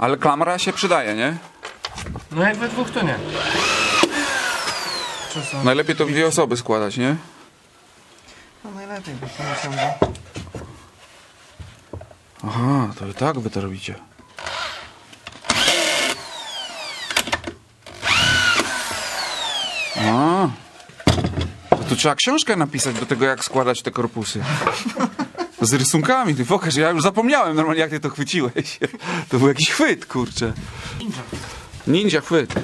Ale klamra się przydaje, nie? No jak we dwóch to nie. Czasem. Najlepiej to w dwie osoby składać, nie? No najlepiej, bo to. Aha, to i tak wy to robicie. A, to tu trzeba książkę napisać do tego, jak składać te korpusy. Z rysunkami, ty pokaż, ja już zapomniałem normalnie, jak ty to chwyciłeś. To był jakiś chwyt, kurczę. Ninja. Ninja chwyt.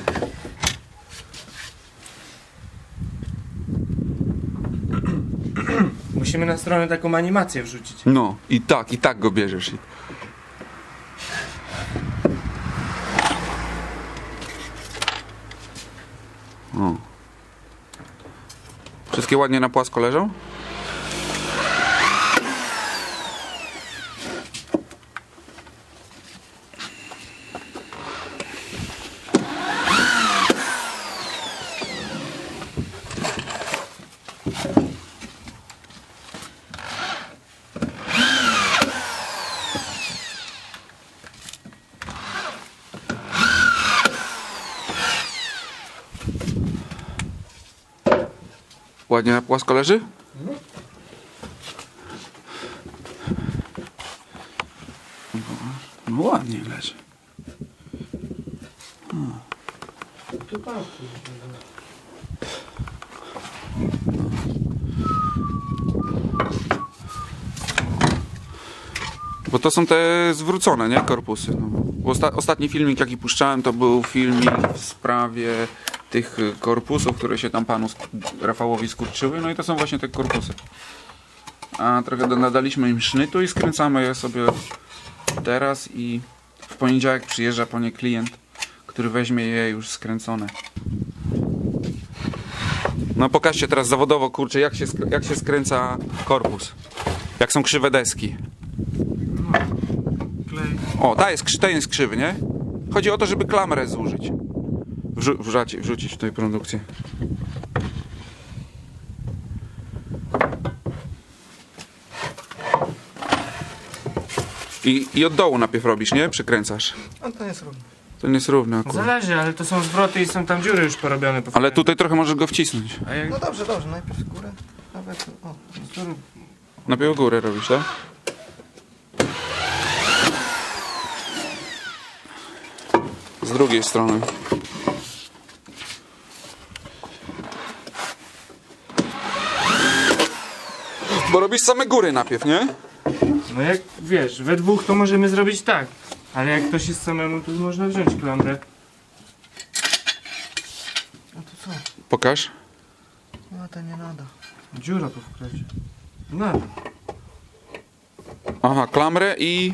Musimy na stronę taką animację wrzucić. No, i tak, i tak go bierzesz. O. Wszystkie ładnie na płasko leżą? Ładnie na płasko leży? No ładnie leży. Bo to są te zwrócone, nie? Korpusy. No. Osta ostatni filmik, jaki puszczałem, to był filmik w sprawie tych y, korpusów, które się tam panu Rafałowi skurczyły. No i to są właśnie te korpusy. A trochę nadaliśmy im sznytu i skręcamy je sobie teraz i w poniedziałek przyjeżdża po nie klient, który weźmie je już skręcone. No pokażcie teraz zawodowo, kurczę, jak się, jak się skręca korpus. Jak są krzywe deski. Klej. O, ta jest, ten jest krzywy, nie? Chodzi o to, żeby klamrę zużyć. Wrzu- wrzacie- wrzucić tutaj produkcję. I, I od dołu najpierw robisz, nie? Przykręcasz. On to jest równy. To nie jest równe akurat. Zależy, ale to są zwroty i są tam dziury już porobione. Po Ale tutaj trochę możesz go wcisnąć. A jak No dobrze, dobrze, najpierw w górę. Nawet, o, Najpierw górę robisz, tak? Z drugiej strony. Bo robisz same góry najpierw, nie? No jak wiesz, we dwóch to możemy zrobić tak. Ale jak ktoś jest samemu, to można wziąć klamrę. no to co? Pokaż. No to nie nada. Dziura tu w krecie. No. Aha, klamrę i...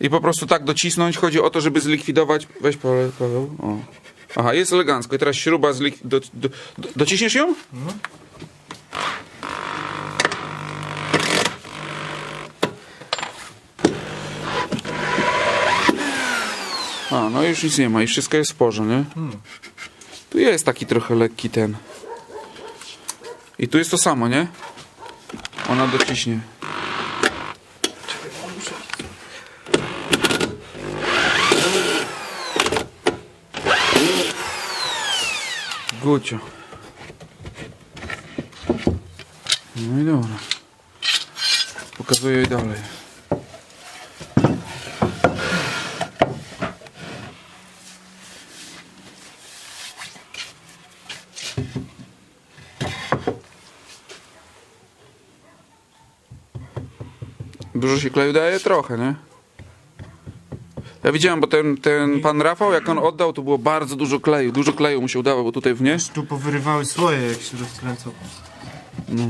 I po prostu tak docisnąć. Chodzi o to, żeby zlikwidować... Weź Paweł. Paweł. O. Aha, jest elegancko. I teraz śruba zlik... Do, do, do, dociśniesz ją? No. A, no już nic nie ma i wszystko jest w porze, nie? Tu jest taki trochę lekki ten. I tu jest to samo, nie? Ona dociśnie. Gucio. No i dobra. Pokazuję jej dalej. Dużo się kleju daje? Trochę, nie? Ja widziałem, bo ten, ten pan Rafał, jak on oddał, to było bardzo dużo kleju. Dużo kleju mu się udało, bo tutaj w nie. Tu powyrywały słoje, jak się rozkręcał. Mi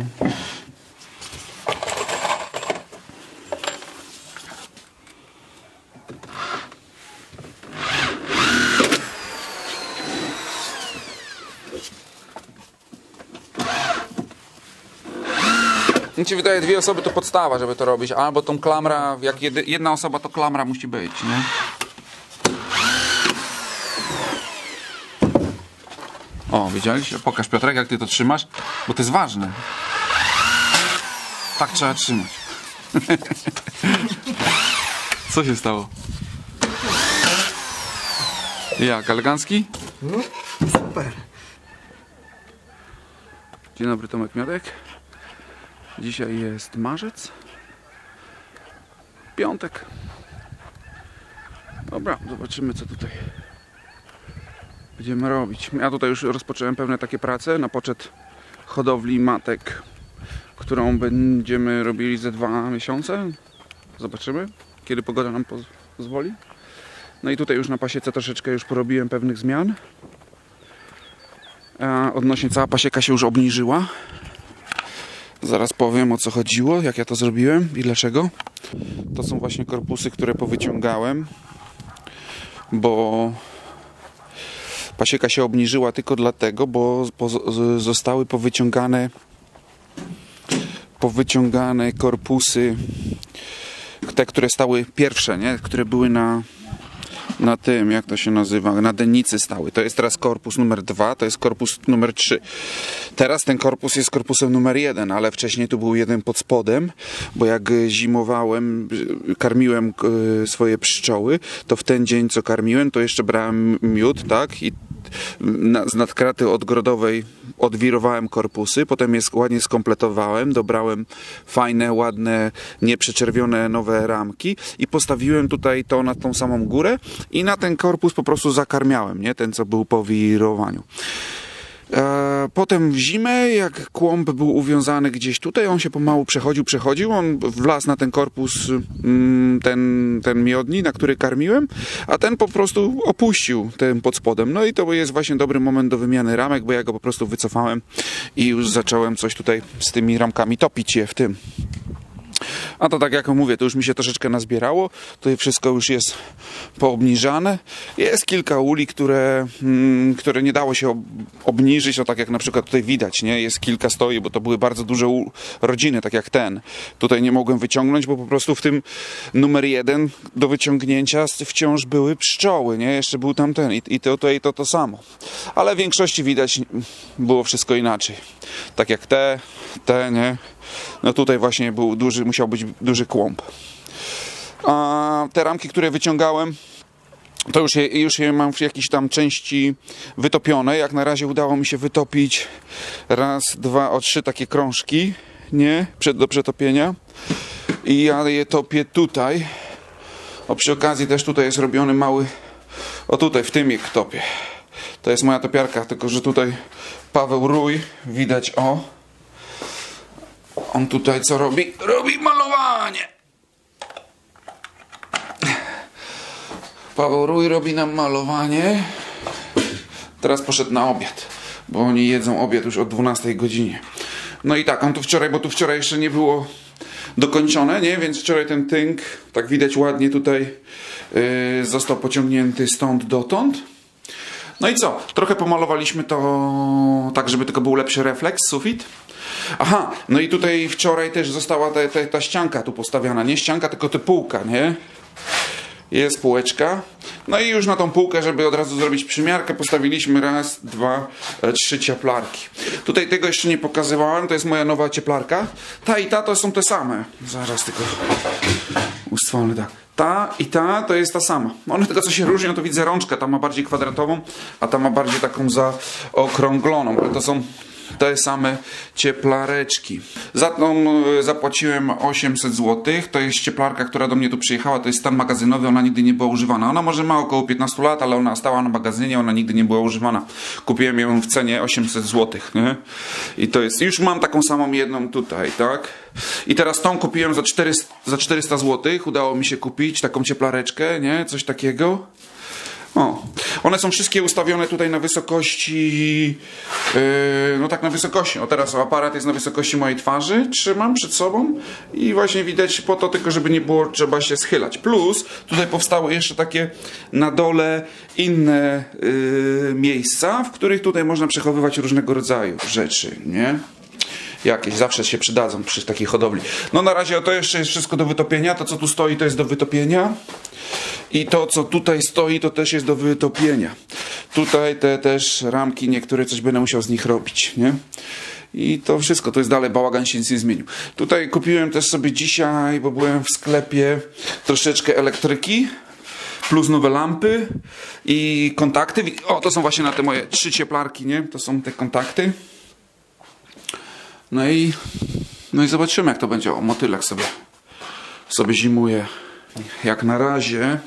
się wydaje, dwie osoby to podstawa, żeby to robić. Albo tą klamra, jak jedy, jedna osoba, to klamra musi być, nie? O, widzieliście? Pokaż Piotrek, jak ty to trzymasz, bo to jest ważne. Tak trzeba trzymać. Co się stało? Jak, elegancki? No, super. Dzień dobry, Tomek Miodek. Dzisiaj jest marzec. Piątek. Dobra, zobaczymy co tutaj będziemy robić. Ja tutaj już rozpocząłem pewne takie prace na poczet hodowli matek, którą będziemy robili ze dwa miesiące. Zobaczymy, kiedy pogoda nam poz- pozwoli. No i tutaj już na pasiece troszeczkę już porobiłem pewnych zmian. Odnośnie cała pasieka się już obniżyła. Zaraz powiem o co chodziło, jak ja to zrobiłem i dlaczego. To są właśnie korpusy, które powyciągałem, bo pasieka się obniżyła tylko dlatego, bo zostały powyciągane powyciągane korpusy te, które stały pierwsze, nie? które były na na tym, jak to się nazywa, na dennicy stały. To jest teraz korpus numer dwa, to jest korpus numer trzy. Teraz ten korpus jest korpusem numer jeden, ale wcześniej tu był jeden pod spodem, bo jak zimowałem, karmiłem y, swoje pszczoły, to w ten dzień, co karmiłem, to jeszcze brałem miód, tak, i na, z nadkraty odgrodowej odwirowałem korpusy, potem je ładnie skompletowałem, dobrałem fajne, ładne, nieprzeczerwione nowe ramki i postawiłem tutaj to na tą samą górę i na ten korpus po prostu zakarmiałem, nie? Ten, co był po wirowaniu. E, Potem w zimę, jak kłąb był uwiązany gdzieś tutaj, on się pomału przechodził, przechodził, on wlazł na ten korpus, mm, ten, ten miodni, na który karmiłem, a ten po prostu opuścił ten pod spodem. No i to jest właśnie dobry moment do wymiany ramek, bo ja go po prostu wycofałem i już zacząłem coś tutaj z tymi ramkami topić je w tym. A to tak jak mówię, to już mi się troszeczkę nazbierało. Tutaj wszystko już jest poobniżane. Jest kilka uli, które, mm, które nie dało się ob obniżyć, no tak jak na przykład tutaj widać, nie? Jest kilka stoi, bo to były bardzo duże rodziny, tak jak ten. Tutaj nie mogłem wyciągnąć, bo po prostu w tym numer jeden do wyciągnięcia wciąż były pszczoły, nie? Jeszcze był tam ten i, i to, to, i to to samo. Ale w większości widać mm, było wszystko inaczej. Tak jak te, te, nie? No tutaj właśnie był duży, musiał być duży kłąb. A te ramki, które wyciągałem, to już je, już je mam w jakiejś tam części wytopione. Jak na razie udało mi się wytopić raz, dwa, o trzy takie krążki, nie? Przed, do przetopienia. I ja je topię tutaj. O, przy okazji też tutaj jest robiony mały, o tutaj, w tym je topię. To jest moja topiarka, tylko że tutaj Paweł Rój, widać o. On tutaj co robi? Robi malowanie! Paweł Rój robi nam malowanie. Teraz poszedł na obiad, bo oni jedzą obiad już o 12 godzinie. No i tak, on tu wczoraj, bo tu wczoraj jeszcze nie było dokończone, nie? Więc wczoraj ten tynk, tak widać ładnie tutaj, yy, został pociągnięty stąd dotąd. No i co? Trochę pomalowaliśmy to tak, żeby tylko był lepszy refleks, sufit. Aha, no i tutaj wczoraj też została ta, ta, ta ścianka tu postawiona. Nie ścianka, tylko ta półka, nie? Jest półeczka. No i już na tą półkę, żeby od razu zrobić przymiarkę, postawiliśmy raz, dwa, e, trzy cieplarki. Tutaj tego jeszcze nie pokazywałem, to jest moja nowa cieplarka. Ta i ta to są te same. Zaraz tylko ustawmy tak. Ta i ta to jest ta sama. One tylko co się różnią, to widzę rączkę. Ta ma bardziej kwadratową, a ta ma bardziej taką zaokrągloną. Ale to są te same cieplareczki. Za tą e, zapłaciłem 800 zł. To jest cieplarka, która do mnie tu przyjechała. To jest stan magazynowy, ona nigdy nie była używana. Ona może ma około 15 lat, ale ona stała na magazynie, ona nigdy nie była używana. Kupiłem ją w cenie 800 zł. Nie? I to jest, już mam taką samą jedną tutaj, tak? I teraz tą kupiłem za 400, za 400 zł. Udało mi się kupić taką cieplareczkę, nie? Coś takiego. O, one są wszystkie ustawione tutaj na wysokości, yy, no tak na wysokości. O teraz aparat jest na wysokości mojej twarzy, trzymam przed sobą i właśnie widać po to tylko, żeby nie było trzeba się schylać. Plus tutaj powstały jeszcze takie na dole inne yy, miejsca, w których tutaj można przechowywać różnego rodzaju rzeczy, nie? jakieś zawsze się przydadzą przy takiej hodowli. No na razie to jeszcze jest wszystko do wytopienia. To co tu stoi to jest do wytopienia. I to co tutaj stoi to też jest do wytopienia. Tutaj te też ramki niektóre coś będę musiał z nich robić, nie? I to wszystko, to jest dalej bałagan się nic nie zmienił. Tutaj kupiłem też sobie dzisiaj, bo byłem w sklepie, troszeczkę elektryki. plus nowe lampy i kontakty. O, to są właśnie na te moje trzy cieplarki, nie? To są te kontakty. No i, no i zobaczymy, jak to będzie. O, motylek sobie, sobie zimuje. Jak na razie,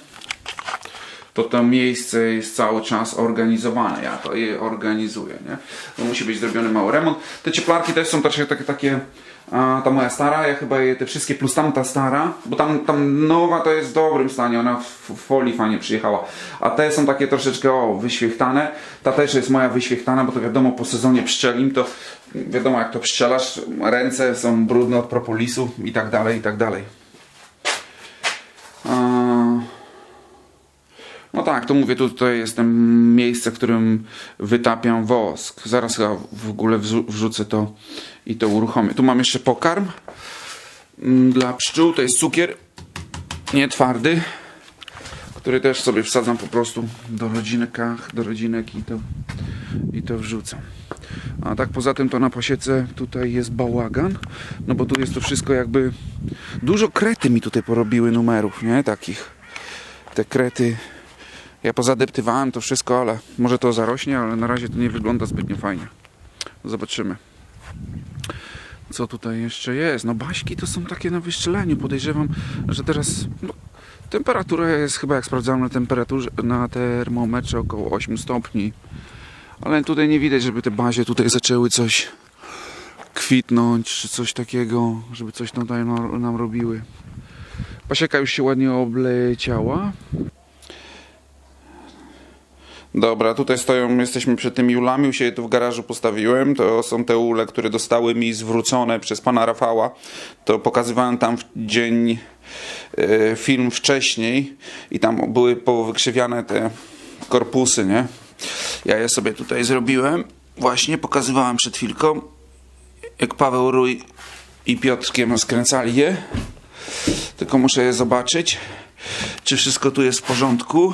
to to miejsce jest cały czas organizowane. Ja to je organizuję, nie? To musi być zrobiony mały remont. Te cieplarki też są troszkę takie, takie a, ta moja stara, ja chyba je te wszystkie, plus tamta stara, bo tam, tam nowa to jest w dobrym stanie, ona w, w folii fajnie przyjechała. A te są takie troszeczkę, o, wyświechtane. Ta też jest moja wyświechtana, bo to wiadomo, po sezonie pszczelim to wiadomo jak to pszczelasz, ręce są brudne od propolisu i tak dalej, i tak dalej. A... Tak, to mówię, tutaj jest to miejsce, w którym wytapiam wosk. Zaraz chyba w ogóle wrzu- wrzucę to i to uruchomię. Tu mam jeszcze pokarm mm, dla pszczół, to jest cukier, nie twardy, który też sobie wsadzam po prostu do rodzinkach, do rodzinek i to, i to wrzucam. A tak poza tym to na pasiece tutaj jest bałagan, no bo tu jest to wszystko jakby... Dużo krety mi tutaj porobiły numerów, nie? Takich. Te krety ja pozadeptywałem to wszystko, ale może to zarośnie, ale na razie to nie wygląda zbytnio fajnie. Zobaczymy. Co tutaj jeszcze jest? No baśki to są takie na wystrzeleniu. Podejrzewam, że teraz no, temperatura jest chyba jak sprawdzałem na temperaturze na termometrze około 8 stopni. Ale tutaj nie widać, żeby te bazie tutaj zaczęły coś kwitnąć, czy coś takiego, żeby coś tutaj nam robiły. Pasieka już się ładnie obleciała. Dobra, tutaj stoją, jesteśmy przy tymi ulami, już je tu w garażu postawiłem. To są te ule, które dostały mi zwrócone przez pana Rafała. To pokazywałem tam w dzień e, film wcześniej i tam były powykrzywiane te korpusy, nie? Ja je sobie tutaj zrobiłem. Właśnie pokazywałem przed chwilką, jak Paweł Rój i Piotrkiem skręcali je. Tylko muszę je zobaczyć, czy wszystko tu jest w porządku.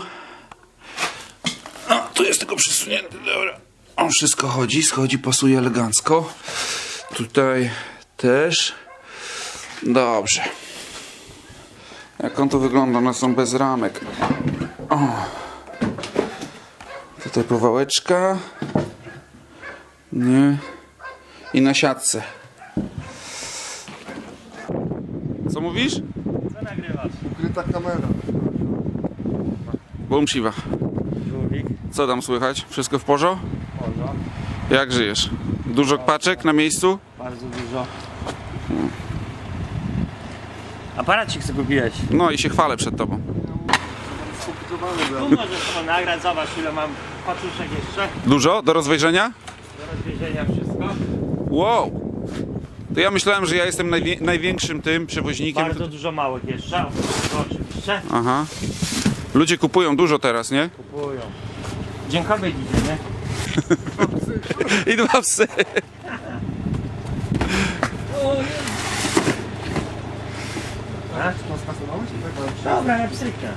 Tylko przesunięty, dobra. On wszystko chodzi, schodzi, pasuje elegancko. Tutaj też. Dobrze. Jak on tu wygląda? One są bez ramek. O. Tutaj powałeczka. Nie. I na siatce. Co mówisz? Co nagrywasz? Ukryta kamera. Bum siwa. Żółwik. Co tam słychać? Wszystko w porządku? Jak żyjesz? Dużo paczek na miejscu? Bardzo dużo. Aparacik sobie kupiłeś. No i się chwalę przed tobą. Tu możesz to nagrać, zobacz ile mam paczuszek jeszcze. Dużo do rozwiezienia? Do rozwiezienia wszystko. Wow! To ja myślałem, że ja jestem najwie- największym tym przewoźnikiem. Bardzo dużo małych jeszcze. To oczywiście. Aha. Ludzie kupują dużo teraz, nie? Kupują. Dziękowy idzie, nie? I dwa psy. To skasowałeś? i Dobra, ja psykę.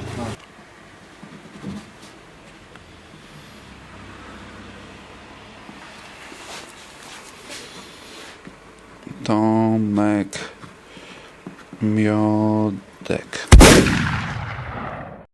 Tomek Miodek.